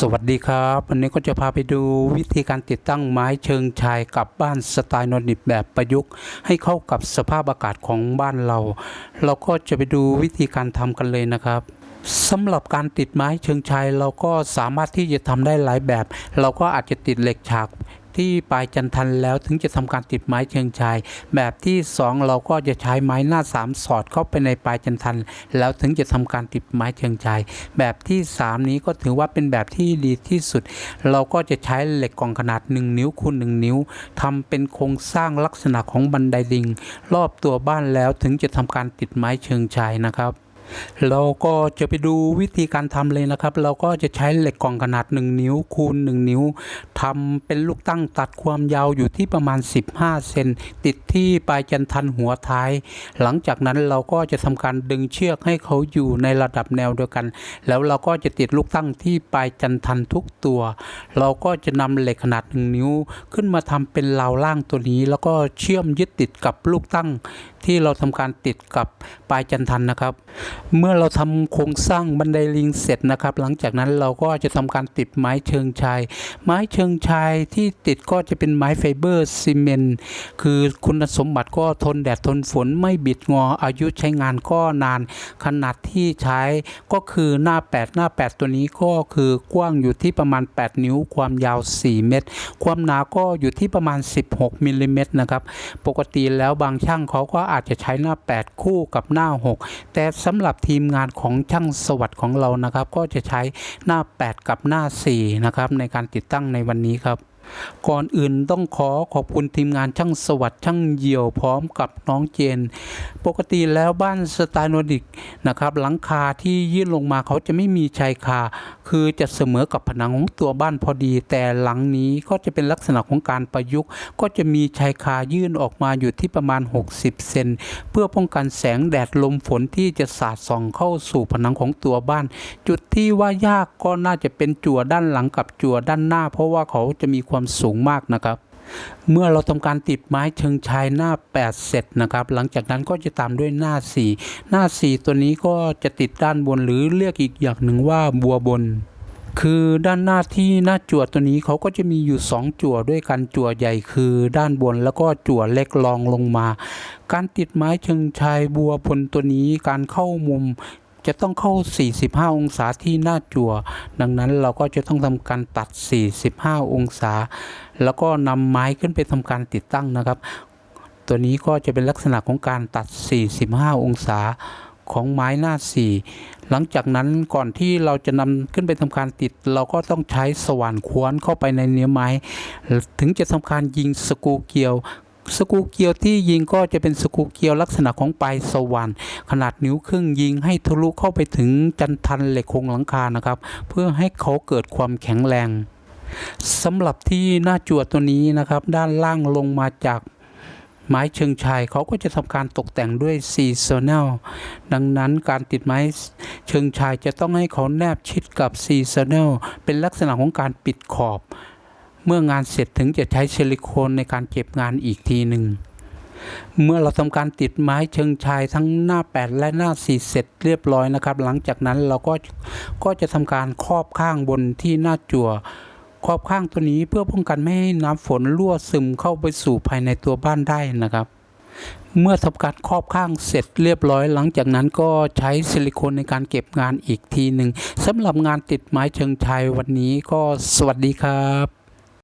สวัสดีครับ วันนี้ก็จะพาไปดูวิธีการติดตั้งไม้เชิงชายกับบ้านสไตล์นอนดิบแบบประยุกต์ ให้เข้ากับสภาพอากาศของบ้านเรา เราก็จะไปดูวิธีการทำกันเลยนะครับสำหรับการติดไม้เชิงชายเราก็สามารถที่จะทำได้หลายแบบ เราก็อาจจะติดเหล็กฉาก ที่ปลายจันทันแล้วถึงจะทำการติดไม้เชิงชาย แบบที่สองเราก็จะใช้ไม้หน้าสามสอดเข้าไปในปลายจันทัน แล้วถึงจะทำการติดไม้เชิงชาย แบบที่สามนี้ก็ถือว่าเป็นแบบที่ดีที่สุด เราก็จะใช้เหล็กกล่องขนาด 1 นิ้วคูณ1นิ้วทำเป็นโครงสร้างลักษณะของบันไดลิง รอบตัวบ้านแล้วถึงจะทำการติดไม้เชิงชายนะครับ เราก็จะไปดูวิธีการทำเลยนะครับ เราก็จะใช้เหล็กกล่องขนาด 1 นิ้วคูณ 1 นิ้วทำเป็นลูกตั้งตัดความยาวอยู่ที่ประมาณ 15 เซนติดที่ปลายจันทันหัวท้าย หลังจากนั้นเราก็จะทำการดึงเชือกให้เขาอยู่ในระดับแนวเดียวกัน แล้วเราก็จะติดลูกตั้งที่ปลายจันทันทุกตัว เราก็จะนำเหล็กขนาด 1 นิ้ว ขึ้นมาทำเป็นราวล่างตัวนี้ แล้วก็เชื่อมยึดติดกับลูกตั้ง ที่เราทำการติดกับปลายจันทันนะครับเมื่อเราทำโครงสร้างบันไดลิงเสร็จนะครับ หลังจากนั้นเราก็จะทำการติดไม้เชิงชาย ไม้เชิงชายที่ติดก็จะเป็นไม้ไฟเบอร์ซีเมนต์คือคุณสมบัติก็ทนแดดทนฝนไม่บิดงออายุใช้งานก็นาน ขนาดที่ใช้ก็คือหน้า 8 หน้า 8 ตัวนี้ก็คือกว้างอยู่ที่ประมาณ 8 นิ้วความยาว 4 เมตร ความหนาก็อยู่ที่ประมาณ 16มิลลิเมตรนะครับปกติแล้วบางช่างเขาก็อาจจะใช้หน้า 8 คู่กับหน้า 6 แต่สำหรับหรับทีมงานของช่างสวัสด์ของเรานะครับ ก็จะใช้หน้า 8 กับหน้า4นะครับในการติดตั้งในวันนี้ครับ ก่อนอื่นต้องขอขอบคุณทีมงานช่างสวัสดิ์ช่างเหยี่ยวพร้อมกับน้องเจน ปกติแล้วบ้านสไตล์นอร์ดิกนะครับหลังคาที่ยื่นลงมาเขาจะไม่มีชายคา คือจะเสมอกับผนังของตัวบ้านพอดี แต่หลังนี้ก็จะเป็นลักษณะของการประยุกต์ ก็จะมีชายคายื่นออกมาอยู่ที่ประมาณ 60 เซนเพื่อป้องกันแสงแดดลมฝนที่จะสาดส่องเข้าสู่ผนังของตัวบ้าน จุดที่ว่ายากก็น่าจะเป็นจั่วด้านหลังกับจั่วด้านหน้า เพราะว่าเขาจะมีความความสูงมากนะครับ เมื่อเราทำการติดไม้เชิงชายหน้า 8 เสร็จนะครับ หลังจากนั้นก็จะตามด้วยหน้า 4 หน้า 4 ตัวนี้ก็จะติดด้านบนหรือเรียกอีกอย่างหนึ่งว่าบัวบนคือด้านหน้าที่หน้าจั่วตัวนี้เขาก็จะมีอยู่ 2 จั่วด้วยกันจั่วใหญ่คือด้านบนแล้วก็จั่วเล็กรองลงมา การติดไม้เชิงชายบัวบนตัวนี้การเข้ามุม จะต้องเข้า 45 องศาที่หน้าจั่ว ดังนั้นเราก็จะต้องทำการตัด 45 องศา แล้วก็นำไม้ขึ้นไปทำการติดตั้งนะครับ ตัวนี้ก็จะเป็นลักษณะของการตัด 45 องศาของไม้หน้า 4 หลังจากนั้นก่อนที่เราจะนำขึ้นไปทำการติด เราก็ต้องใช้สว่านควนเข้าไปในเนื้อไม้ ถึงจะทำการยิงสกูเกียว สกูเกียวที่ยิงก็จะเป็นสกูเกียวลักษณะของปลายสว่านขนาดนิ้วครึ่งยิงให้ทะลุเข้าไปถึงจันทันเหล็กโครงหลังคานะครับ เพื่อให้เขาเกิดความแข็งแรงสำหรับที่หน้าจวดตัวนี้นะครับ ด้านล่างลงมาจากไม้เชิงชายเขาก็จะทำการตกแต่งด้วยซีซันแนลดังนั้นการติดไม้เชิงชายจะต้องให้เขาแนบชิดกับซีซันแนลเป็นลักษณะของการปิดขอบ เมื่องานเสร็จถึงจะใช้ซิลิโคนในการเก็บงานอีกทีหนึ่งเมื่อเราทำการติดไม้เชิงชายทั้งหน้า 8 และหน้า 4 เสร็จเรียบร้อยนะครับ หลังจากนั้นเราก็ก็จะทำการครอบข้างบนที่หน้าจั่วครอบข้างตัวนี้เพื่อป้องกันไม่ให้น้ำฝนรั่วซึมเข้าไปสู่ภายในตัวบ้านได้นะครับ เมื่อทำการครอบข้างเสร็จเรียบร้อย หลังจากนั้นก็ใช้ซิลิโคนในการเก็บงานอีกทีหนึ่งสำหรับงานติดไม้เชิงชายวันนี้ก็สวัสดีครับ